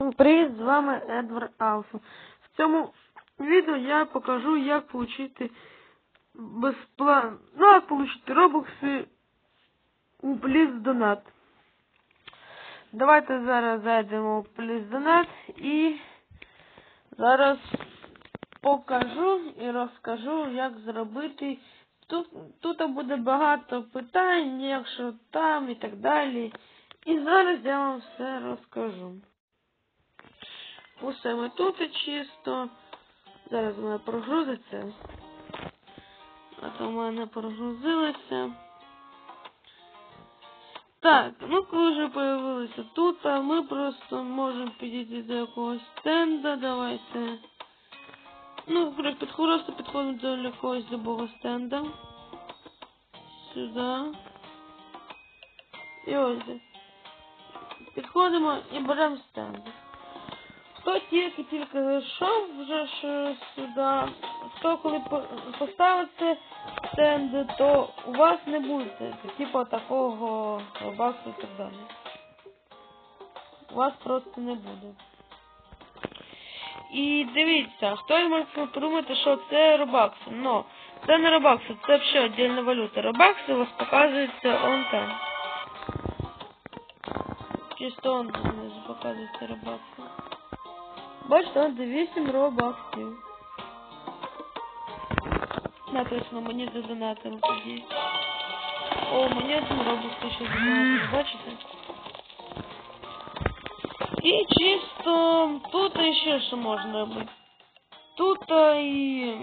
Привіт, з вами Едвард Алфа. В цьому відео я покажу, як отримати безплатно, ну, як отримати робокси у Please Donat. Давайте зараз зайдемо в Please Donat і зараз покажу і розкажу, як зробити. Тут, тут буде багато питань, якщо там і так далі. І зараз я вам все розкажу. Усе ми тут чисто. Зараз в мене прогрузиться. А то в мене прогрузилося. Так, ну коли вже появилися тут, а ми просто можемо підійти до якогось стенда, давайте. Ну, просто підходимо до якогось любого стенда. Сюди. І ось. Підходимо і беремо стенд. Хто тільки тільки зайшов вже ж сюди, хто коли по- поставите стенд, то у вас не буде типу такого баксу і так далі. У вас просто не буде. І дивіться, хто може подумати, що це робакси. Но це не робакси, це взагалі віддільна валюта. Робакси у вас показується он там. Чисто он знизу показується робакси. Бачите, он 8 робаксів. Написано, мені задонатили тоді. О, мені один робокс ще задонатили, бачите? І чисто тут ще що можна робити. Тут а, і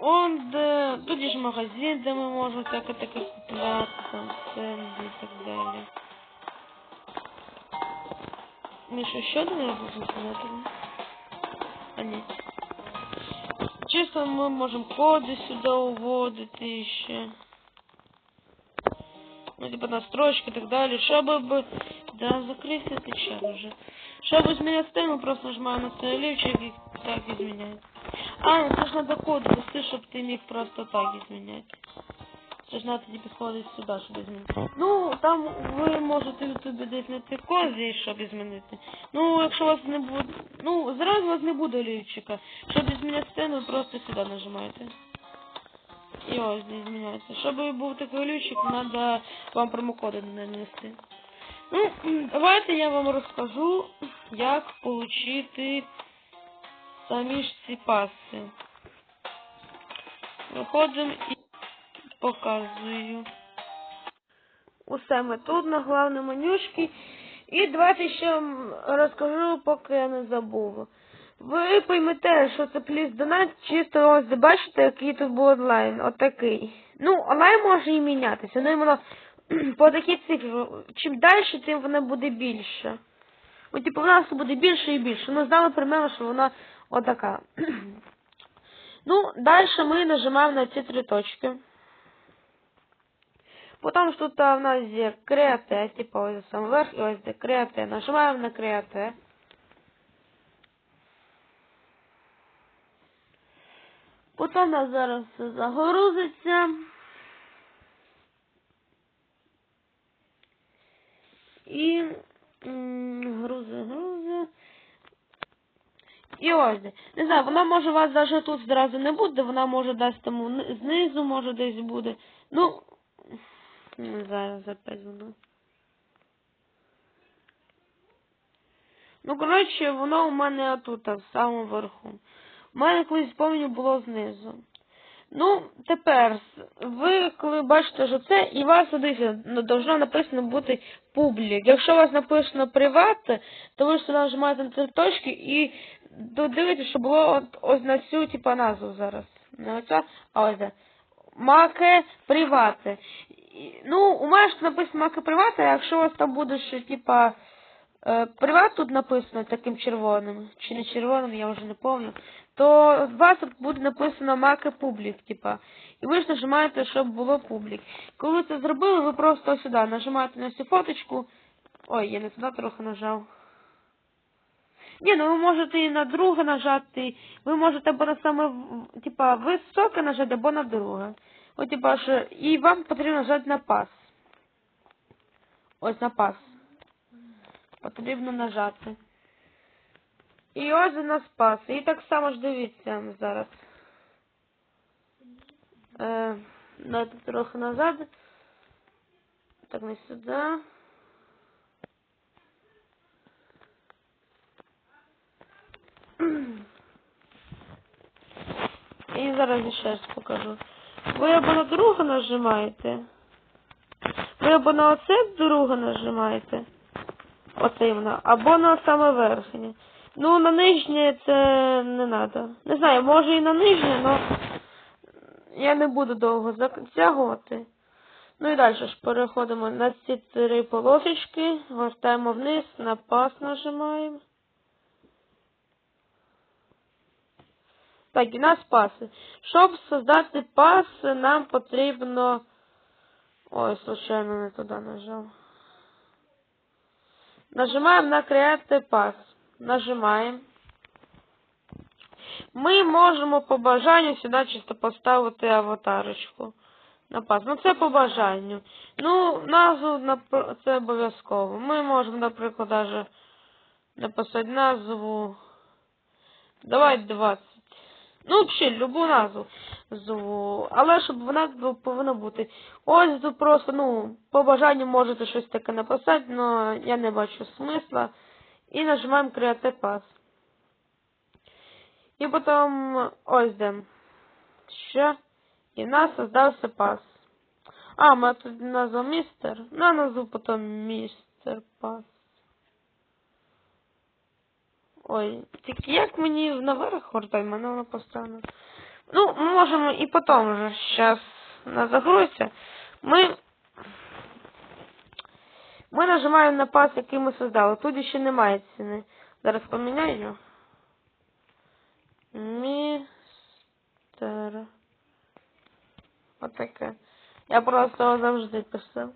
он де тут є ж магазин, де ми можемо таке таке купляти, там стенди і так далі. Ми що, ще один робот задонатили? А ні. Чисто ми можемо коди сюди уводити ще. Ну, типа настройки і так далі. Щоб б... Да, закрийся ти чат уже. Щоб змінити тему, просто нажимаю на цей олівчик і так і зміняється. А, ну це ж треба код ввести, щоб ти міг просто так і зміняти. Це ж треба тоді підходити сюди, щоб змінити. Ну, там ви можете в ютубі десь знайти здесь, щоб змінити. Ну, якщо у вас не буде... Ну, зразу у вас не буде олівчика. Щоб змінити сцену, просто сюди нажимаєте. І ось здесь зміняється. Щоб був такий олівчик, треба вам промокоди нанести. Ну, давайте я вам розкажу, як отримати самі ж ці паси. Виходимо і показую. Усе ми тут на главному менюшці. І давайте ще розкажу, поки я не забула. Ви поймете, що це плюс донат, чисто ось бачите, який тут був онлайн. Отакий. Ну, онлайн може і мінятися, ну іменно по такій цифрі. Чим далі, тим вона буде більше. От, типу, вона все буде більше і більше. Ну, знали примерно, що вона отака. ну, далі ми нажимаємо на ці три точки. Потім що тут у нас є креате, типу ось сам верх, і ось де креате. Нажимаємо на креате. Потім зараз все загрузиться. І грузи, грузи. І ось. де. Не знаю, вона може у вас навіть тут зразу не буде, вона може десь вни- знизу, може десь буде. Ну, опять воно. Ну, коротше, воно у мене отут, в самому верху. У мене колись пам'ятаю було знизу. Ну, тепер, ви коли бачите, що це, і вас дивіться, должно написано бути публік. Якщо у вас написано приват, то ви сюди нажимаєте на три точки і додивитесь, що було от, ось на цю типа назву зараз. Не оця, а ось де. Маке привате. Ну, у мене ж написано маке привате, а якщо у вас там буде ще, типа, е, приват тут написано таким червоним, чи не червоним, я вже не пам'ятаю, то у вас тут буде написано маке публік, типа. І ви ж нажимаєте, щоб було публік. Коли це зробили, ви просто сюди нажимаєте на цю фоточку. Ой, я не туди трохи нажав. Ні, ну ви можете і на друге нажати. Ви можете або на саме типа високе нажати, або на друге. От типа що і вам потрібно нажати на пас. Ось на пас. Потрібно нажати. І ось у нас пас. І так само ж дивіться зараз. Е, дайте трохи назад. Так, не сюди. І зараз ще раз покажу. Ви або на друга нажимаєте. Ви або на оце друга нажимаєте. Оце іменно. Або на саме верхнє. Ну, на нижнє це не треба. Не знаю, може і на нижнє, але я не буду довго затягувати. Ну і далі ж переходимо на ці три полосочки, гортаємо вниз, на пас нажимаємо. Так, і нас паси. Щоб создати пас, нам потрібно. Ой, случайно не туди нажав. Нажимаємо на Create Pass. Нажимаємо. Ми можемо по бажанню сюди чисто поставити аватарочку. На пас. Ну це по бажанню. Ну, назву напр- це обов'язково. Ми можемо, наприклад, даже написати назву. Давай 20. Ну, взагалі, любу назву. Зву. Але щоб вона повинна бути. Ось тут просто, ну, по бажанню можете щось таке написати, але я не бачу смисла. І нажимаємо Create Pass. І потім ось де. Що? І нас создався пас. А, ми тут назву містер. На назву потім містер пас. Ой, тільки як мені наверх гортай, мене воно постійно. Ну, ми можемо і потім вже зараз на загрузці. Ми. Ми нажимаємо на пас, який ми создали. Тут ще немає ціни. Зараз поміняю. Містер. Отаке. Я просто завжди писав.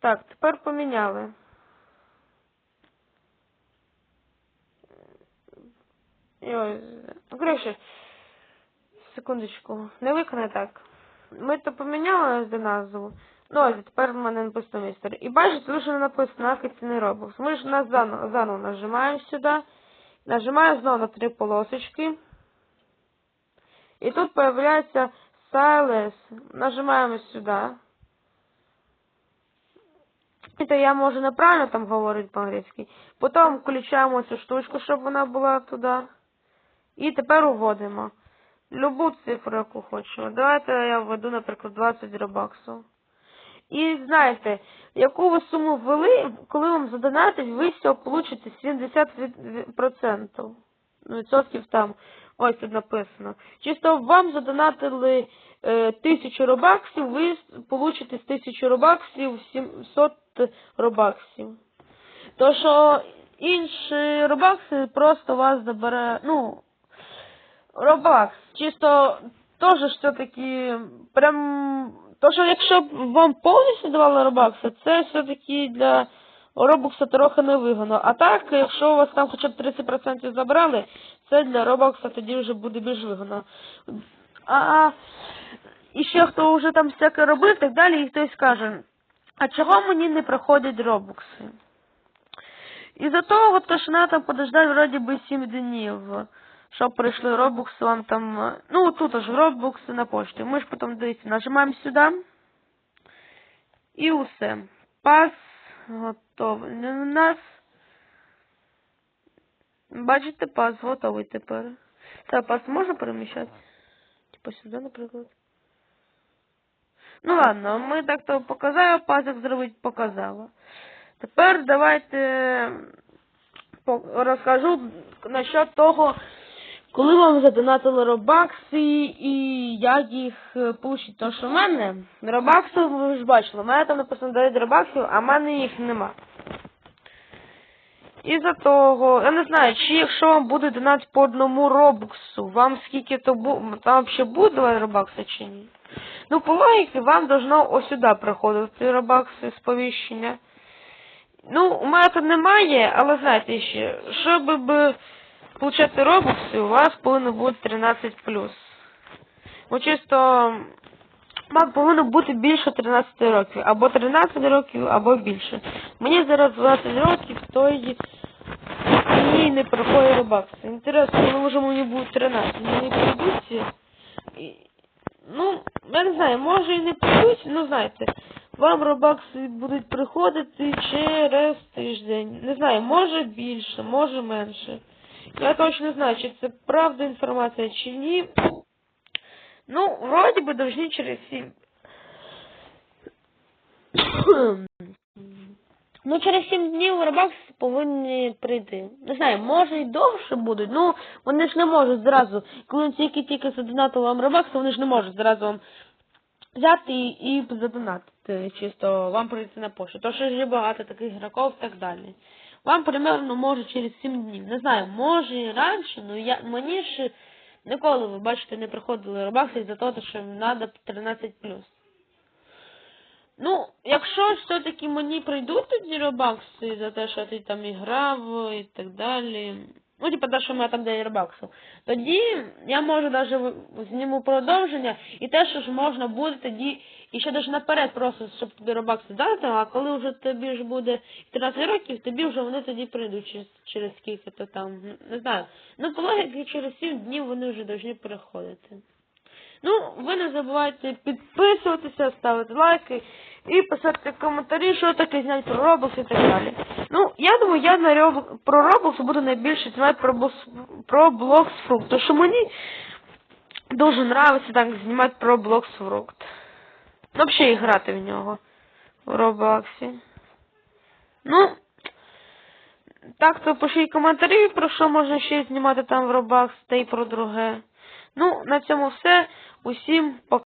Так, тепер поміняли. Коротше, секундочку. Не виконай так. Ми то поміняли до назву. Ну, ось тепер в мене написано містер. І бачите, вже не написано акційний робокс. Ми ж на заново, заново нажимаємо сюди. Нажимаємо знову на три полосочки. І тут появляється Silas. Нажимаємо сюди. Это я можу неправильно там говорити по-англійськи. Потім включаємо цю штучку, щоб вона була туди. І тепер уводимо. Любу цифру, яку хочемо. Давайте я введу, наприклад, 20 робаксів. І знаєте, яку ви суму ввели, коли вам задонатить, ви з получите 70%. Ну, відсотків там. Ось тут написано. Чисто вам задонатили е, тисячу робаксів, ви получите з тисячі робаксів 700 робаксів. То що інші робакси просто вас забере, ну, робакс. Чисто теж все-таки прям. То, що якщо б вам повністю давали робакси, це все-таки для робокса трохи невигодно. А так, якщо у вас там хоча б 30% забрали, це для робокса тоді вже буде більш вигодно. А і ще хто вже там всяке робив, так далі, і хтось каже, а чого мені не проходять робокси? Із-за того, то, що там подождати вроді би 7 днів, щоб прийшли робокси вам там. Ну, тут аж робокси на пошті. Ми ж потім дивіться, нажимаємо сюди. І усе. Пас готовий. У нас. Бачите, пас готовий тепер. Це пас можна переміщати? Типа сюди, наприклад. Ну ладно, ми так то показали, пас як зробити показала. Тепер давайте розкажу насчет того, коли вам задонатили робакси і як їх е, получити. Тому що в мене робаксів, ви ж бачили, у мене там написано 9 робаксів, а в мене їх нема. Із-за того, я не знаю, чи якщо вам буде донат по одному робоксу, вам скільки то буде, там взагалі буде 2 робакси чи ні? Ну, по логіці, вам должно ось сюди приходити робакси сповіщення. Ну, у мене тут немає, але знаєте ще, щоб получати робокси, у вас повинно бути 13 плюс. Ну, чисто Вам повинно бути більше 13 років, або 13 років, або більше. Мені зараз 20 років, то й мені не проходить робакс. Інтересно, коли вже мені буде 13, мені прийдуть. і- Ну, я не знаю, може і не прийдуть, ну знаєте, вам робакси будуть приходити через тиждень. Не знаю, може більше, може менше. Я точно не знаю, чи це правда інформація, чи ні. Ну, вроде бы должны через 7. Ну, через 7 днів Робакс повинні прийти. Не знаю, може і довше будуть. Ну, вони ж не можуть зразу, коли тільки-тільки задонатили вам Робакс, вони ж не можуть зразу вам взяти і, і задонатити чисто вам прийти на пошту. То що є багато таких ігроків і так далі. Вам примерно може через 7 днів. Не знаю, може і раніше, але я, мені ж ніколи, ви бачите, не приходили робакси за те, що треба 13 Ну, якщо все-таки мені прийдуть тоді робакси за те, що ти там і грав і так далі. Ну, типа, те, що мене там дає робаксу. Тоді я можу навіть зніму продовження, і те, що ж можна буде тоді, і ще навіть наперед просто, щоб тобі робакси дати, а коли вже тобі ж буде 13 років, тобі вже вони тоді прийдуть через, через скільки то там, не знаю. Ну, по логіці, через 7 днів вони вже повинні переходити. Ну, ви не забувайте підписуватися, ставити лайки і писати коментарі, що таке знати про Roblox і так далі. Ну, я думаю, я на Робл- про Roblox буду найбільше знімати про, Бос- про тому що мені дуже нравиться так знімати про Bloxfruit. Ну, взагалі грати в нього в Роблоксі. Ну, так, то пишіть коментарі, про що можна ще знімати там в Roblox та й про друге. Ну, на цьому все. Усім пока.